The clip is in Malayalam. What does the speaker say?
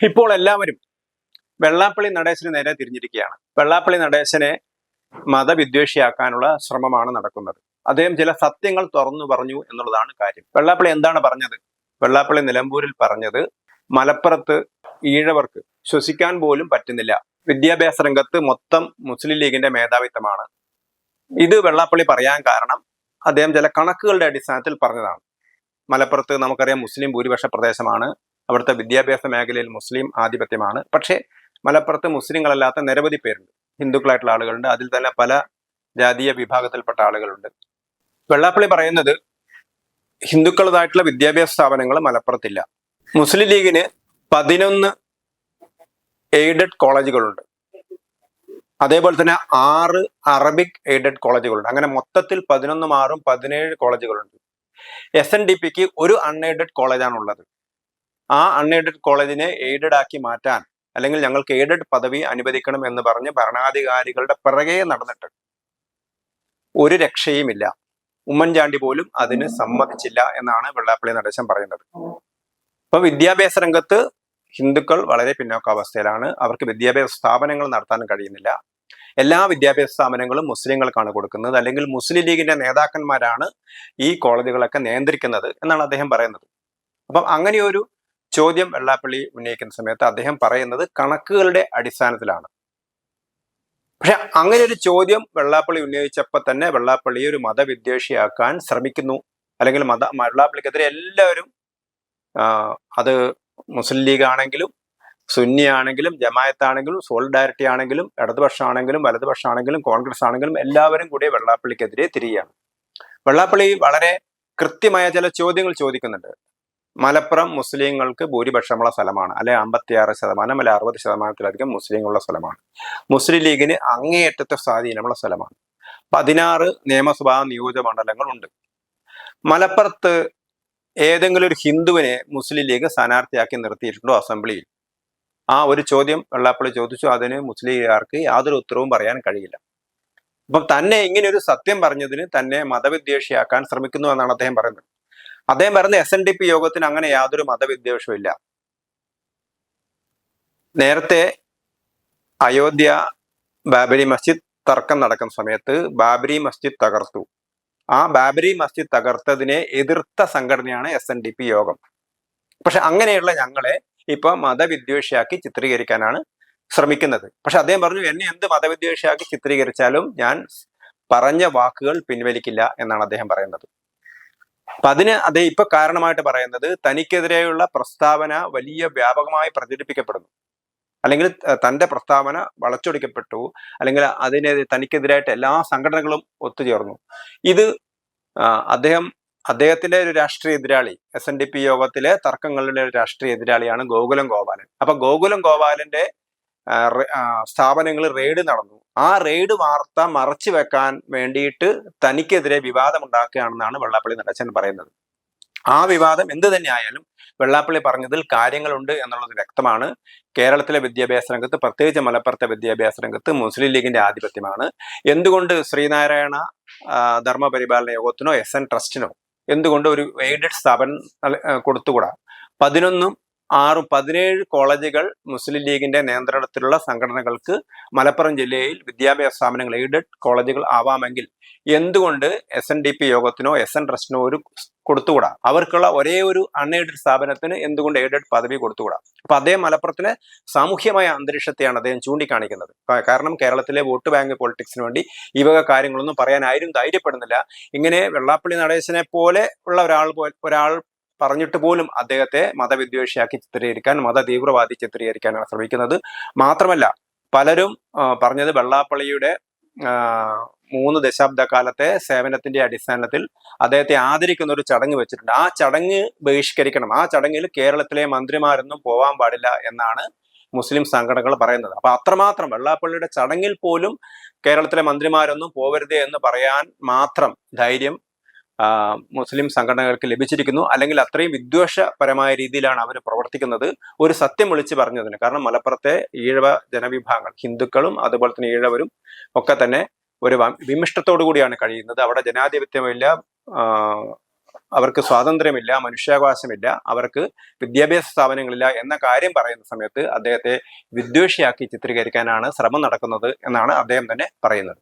ഇപ്പോൾ എല്ലാവരും വെള്ളാപ്പള്ളി നടേശന് നേരെ തിരിഞ്ഞിരിക്കുകയാണ്. വെള്ളാപ്പള്ളി നടേശനെ മതവിദ്വേഷിയാക്കാനുള്ള ശ്രമമാണ് നടക്കുന്നത്. അദ്ദേഹം ചില സത്യങ്ങൾ തുറന്നു പറഞ്ഞു എന്നുള്ളതാണ് കാര്യം. വെള്ളാപ്പള്ളി എന്താണ് പറഞ്ഞത്? വെള്ളാപ്പള്ളി നിലമ്പൂരിൽ പറഞ്ഞത് മലപ്പുറത്ത് ഈഴവർക്ക് ശ്വസിക്കാൻ പോലും പറ്റുന്നില്ല. വിദ്യാഭ്യാസ രംഗത്ത് മൊത്തം മുസ്ലിം ലീഗിന്റെ മേധാവിത്വമാണ്. ഇത് വെള്ളാപ്പള്ളി പറയാൻ കാരണം അദ്ദേഹം ചില കണക്കുകളുടെ അടിസ്ഥാനത്തിൽ പറഞ്ഞതാണ്. മലപ്പുറത്ത് നമുക്കറിയാം മുസ്ലിം ഭൂരിപക്ഷ പ്രദേശമാണ്. അവിടുത്തെ വിദ്യാഭ്യാസ മേഖലയിൽ മുസ്ലിം ആധിപത്യമാണ്. പക്ഷേ മലപ്പുറത്ത് മുസ്ലിങ്ങളല്ലാത്ത നിരവധി പേരുണ്ട്. ഹിന്ദുക്കളായിട്ടുള്ള ആളുകളുണ്ട്. അതിൽ തന്നെ പല ജാതീയ വിഭാഗത്തിൽപ്പെട്ട ആളുകളുണ്ട്. വെള്ളാപ്പള്ളി പറയുന്നത് ഹിന്ദുക്കളതായിട്ടുള്ള വിദ്യാഭ്യാസ സ്ഥാപനങ്ങൾ മലപ്പുറത്തില്ല. മുസ്ലിം ലീഗിന് പതിനൊന്ന് എയ്ഡഡ് കോളേജുകളുണ്ട്. അതേപോലെ തന്നെ ആറ് അറബിക് എയ്ഡഡ് കോളേജുകളുണ്ട്. അങ്ങനെ മൊത്തത്തിൽ പതിനൊന്നും ആറും പതിനേഴ് കോളേജുകളുണ്ട്. എസ് എൻ ഡി പിക്ക് ഒരു അൺഎയ്ഡഡ് കോളേജാണ് ഉള്ളത് ആ അൺഎയ്ഡഡ് കോളേജിനെ എയ്ഡഡ് ആക്കി മാറ്റാൻ അല്ലെങ്കിൽ ഞങ്ങൾക്ക് എയ്ഡഡ് പദവി അനുവദിക്കണം എന്ന് പറഞ്ഞ് ഭരണാധികാരികളുടെ പിറകെ നടന്നിട്ട് ഒരു രക്ഷയുമില്ല. ഉമ്മൻചാണ്ടി പോലും അതിന് സമ്മതിച്ചില്ല എന്നാണ് വെള്ളാപ്പള്ളി നടേശൻ പറയുന്നത്. ഇപ്പൊ വിദ്യാഭ്യാസ രംഗത്ത് ഹിന്ദുക്കൾ വളരെ പിന്നോക്കാവസ്ഥയിലാണ്. അവർക്ക് വിദ്യാഭ്യാസ സ്ഥാപനങ്ങൾ നടത്താൻ കഴിയുന്നില്ല. എല്ലാ വിദ്യാഭ്യാസ സ്ഥാപനങ്ങളും മുസ്ലിങ്ങൾക്കാണ് കൊടുക്കുന്നത്. അല്ലെങ്കിൽ മുസ്ലിം ലീഗിന്റെ നേതാക്കന്മാരാണ് ഈ കോളേജുകളൊക്കെ നിയന്ത്രിക്കുന്നത് എന്നാണ് അദ്ദേഹം പറയുന്നത്. അപ്പം അങ്ങനെയൊരു ചോദ്യം വെള്ളാപ്പള്ളി ഉന്നയിക്കുന്ന സമയത്ത് അദ്ദേഹം പറയുന്നത് കണക്കുകളുടെ അടിസ്ഥാനത്തിലാണ്. പക്ഷെ അങ്ങനെ ഒരു ചോദ്യം വെള്ളാപ്പള്ളി ഉന്നയിച്ചപ്പോൾ തന്നെ വെള്ളാപ്പള്ളി ഒരു മതവിദ്വേഷിയാക്കാൻ ശ്രമിക്കുന്നു. അല്ലെങ്കിൽ മത വെള്ളാപ്പള്ളിക്കെതിരെ എല്ലാവരും അത് മുസ്ലിം ലീഗ് ആണെങ്കിലും സുന്നി ആണെങ്കിലും ജമായത്താണെങ്കിലും സോളിഡാരിറ്റി ആണെങ്കിലും ഇടതുപക്ഷമാണെങ്കിലും വലതുപക്ഷമാണെങ്കിലും കോൺഗ്രസ് ആണെങ്കിലും എല്ലാവരും കൂടി വെള്ളാപ്പള്ളിക്കെതിരെ തിരികെയാണ് വെള്ളാപ്പള്ളി വളരെ കൃത്യമായ ചില ചോദ്യങ്ങൾ ചോദിക്കുന്നുണ്ട്. മലപ്പുറം മുസ്ലിങ്ങൾക്ക് ഭൂരിപക്ഷമുള്ള സ്ഥലമാണ്. അല്ലെ അമ്പത്തിയാറ് ശതമാനം അല്ലെ അറുപത് ശതമാനത്തിലധികം മുസ്ലിങ്ങളുള്ള സ്ഥലമാണ്. മുസ്ലിം ലീഗിന് അങ്ങേയറ്റത്തെ സ്വാധീനമുള്ള സ്ഥലമാണ്. പതിനാറ് നിയമസഭാ നിയോജക മണ്ഡലങ്ങളുണ്ട്. മലപ്പുറത്ത് ഏതെങ്കിലും ഒരു ഹിന്ദുവിനെ മുസ്ലിം ലീഗ് സ്ഥാനാർത്ഥിയാക്കി നിർത്തിയിട്ടുണ്ടോ അസംബ്ലിയിൽ? ആ ഒരു ചോദ്യം വെള്ളാപ്പള്ളി ചോദിച്ചു. അതിന് മുസ്ലിംകാർക്ക് യാതൊരു ഉത്തരവും പറയാൻ കഴിയില്ല. അപ്പം തന്നെ ഇങ്ങനെ ഒരു സത്യം പറഞ്ഞതിന് തന്നെ മതവിദ്വേഷിയാക്കാൻ ശ്രമിക്കുന്നു എന്നാണ് അദ്ദേഹം പറയുന്നത്. അദ്ദേഹം പറയുന്ന എസ് എൻ ഡി പി യോഗത്തിന് അങ്ങനെ യാതൊരു മതവിദ്വേഷവും ഇല്ല നേരത്തെ അയോധ്യ ബാബരി മസ്ജിദ് തർക്കം നടക്കുന്ന സമയത്ത് ബാബരി മസ്ജിദ് തകർത്തു. ആ ബാബരി മസ്ജിദ് തകർത്തതിനെ എതിർത്ത സംഘടനയാണ് എസ് എൻ ഡി പി യോഗം. പക്ഷെ അങ്ങനെയുള്ള ഞങ്ങളെ ഇപ്പൊ മതവിദ്വേഷിയാക്കി ചിത്രീകരിക്കാനാണ് ശ്രമിക്കുന്നത്. പക്ഷെ അദ്ദേഹം പറഞ്ഞു എന്നെ എന്ത് മതവിദ്വേഷിയാക്കി ചിത്രീകരിച്ചാലും ഞാൻ പറഞ്ഞ വാക്കുകൾ പിൻവലിക്കില്ല എന്നാണ് അദ്ദേഹം പറയുന്നത്. അപ്പൊ അതിന് അദ്ദേഹം ഇപ്പൊ കാരണമായിട്ട് പറയുന്നത് തനിക്കെതിരെയുള്ള പ്രസ്താവന വലിയ വ്യാപകമായി പ്രചരിപ്പിക്കപ്പെടുന്നു. അല്ലെങ്കിൽ തന്റെ പ്രസ്താവന വളച്ചൊടിക്കപ്പെട്ടു. അല്ലെങ്കിൽ അതിനെ തനിക്കെതിരായിട്ട് എല്ലാ സംഘടനകളും ഒത്തുചേർന്നു. ഇത് അദ്ദേഹം അദ്ദേഹത്തിന്റെ ഒരു രാഷ്ട്രീയ എതിരാളി എസ് എൻ ഡി പി യോഗത്തിലെ തർക്കങ്ങളുടെ ഒരു രാഷ്ട്രീയ എതിരാളിയാണ് ഗോകുലം ഗോപാലൻ. അപ്പൊ ഗോകുലം ഗോപാലന്റെ സ്ഥാപനങ്ങളിൽ റെയ്ഡ് നടന്നു. ആ റെയ്ഡ് വാർത്ത മറച്ചു വെക്കാൻ വേണ്ടിയിട്ട് തനിക്കെതിരെ വിവാദം ഉണ്ടാക്കുകയാണെന്നാണ് വെള്ളാപ്പള്ളി നടച്ചൻ പറയുന്നത്. ആ വിവാദം എന്ത് തന്നെ ആയാലും വെള്ളാപ്പള്ളി പറഞ്ഞതിൽ കാര്യങ്ങളുണ്ട് എന്നുള്ളത് വ്യക്തമാണ്. കേരളത്തിലെ വിദ്യാഭ്യാസ രംഗത്ത് പ്രത്യേകിച്ച് മലപ്പുറത്തെ വിദ്യാഭ്യാസ രംഗത്ത് മുസ്ലിം ലീഗിന്റെ ആധിപത്യമാണ്. എന്തുകൊണ്ട് ശ്രീനാരായണ ധർമ്മപരിപാലന യോഗത്തിനോ എസ് എൻ ട്രസ്റ്റിനോ എന്തുകൊണ്ട് ഒരു എയ്ഡഡ് സ്ഥാപനം കൊടുത്തുകൂടാ? പതിനൊന്നും ആറും പതിനേഴ് കോളേജുകൾ മുസ്ലിം ലീഗിന്റെ നിയന്ത്രണത്തിലുള്ള സംഘടനകൾക്ക് മലപ്പുറം ജില്ലയിൽ വിദ്യാഭ്യാസ സ്ഥാപനങ്ങൾ എയ്ഡഡ് കോളേജുകൾ ആവാമെങ്കിൽ എന്തുകൊണ്ട് എസ് എൻ ഡി പി യോഗത്തിനോ എസ് എൻ ട്രസ്റ്റിനോ ഒരു കൊടുത്തുകൂടാ? അവർക്കുള്ള ഒരേ ഒരു അൺഎയ്ഡഡ് സ്ഥാപനത്തിന് എന്തുകൊണ്ട് എയ്ഡഡ് പദവി കൊടുത്തുകൂടാ? അപ്പൊ അതേ മലപ്പുറത്തിലെ സാമൂഹ്യമായ അന്തരീക്ഷത്തെയാണ് അദ്ദേഹം ചൂണ്ടിക്കാണിക്കുന്നത്. കാരണം കേരളത്തിലെ വോട്ട് ബാങ്ക് പൊളിറ്റിക്സിന് വേണ്ടി ഈ വക കാര്യങ്ങളൊന്നും പറയാൻ ആരും ധൈര്യപ്പെടുന്നില്ല. ഇങ്ങനെ വെള്ളാപ്പള്ളി നടേശനെ പോലെ ഉള്ള ഒരാൾ ഒരാൾ പറഞ്ഞിട്ട് പോലും അദ്ദേഹത്തെ മതവിദ്വേഷിയാക്കി ചിത്രീകരിക്കാൻ മത തീവ്രവാദി ചിത്രീകരിക്കാനാണ് ശ്രമിക്കുന്നത്. മാത്രമല്ല പലരും പറഞ്ഞത് വെള്ളാപ്പള്ളിയുടെ മൂന്ന് ദശാബ്ദ കാലത്തെ സേവനത്തിന്റെ അടിസ്ഥാനത്തിൽ അദ്ദേഹത്തെ ആദരിക്കുന്ന ഒരു ചടങ്ങ് വെച്ചിട്ടുണ്ട്. ആ ചടങ്ങ് ബഹിഷ്കരിക്കണം. ആ ചടങ്ങിൽ കേരളത്തിലെ മന്ത്രിമാരൊന്നും പോവാൻ പാടില്ല എന്നാണ് മുസ്ലിം സംഘടനകൾ പറയുന്നത്. അപ്പൊ അത്രമാത്രം വെള്ളാപ്പള്ളിയുടെ ചടങ്ങിൽ പോലും കേരളത്തിലെ മന്ത്രിമാരൊന്നും പോവരുതേ എന്ന് പറയാൻ മാത്രം ധൈര്യം മുസ്ലിം സംഘടനകൾക്ക് ലഭിച്ചിരിക്കുന്നു. അല്ലെങ്കിൽ അത്രയും വിദ്വേഷപരമായ രീതിയിലാണ് അവർ പ്രവർത്തിക്കുന്നത്. ഒരു സത്യം വിളിച്ചു പറഞ്ഞതിന്. കാരണം മലപ്പുറത്തെ ഈഴവ ജനവിഭാഗങ്ങൾ ഹിന്ദുക്കളും അതുപോലെ തന്നെ ഈഴവരും ഒക്കെ തന്നെ ഒരു വിമിഷ്ടത്തോടു കൂടിയാണ് കഴിയുന്നത്. അവിടെ ജനാധിപത്യമില്ല അവർക്ക് സ്വാതന്ത്ര്യമില്ല മനുഷ്യാവകാശമില്ല അവർക്ക് വിദ്യാഭ്യാസ സ്ഥാപനങ്ങളില്ല എന്ന കാര്യം പറയുന്ന സമയത്ത് അദ്ദേഹത്തെ വിദ്വേഷിയാക്കി ചിത്രീകരിക്കാനാണ് ശ്രമം നടക്കുന്നത് എന്നാണ് അദ്ദേഹം തന്നെ പറയുന്നത്.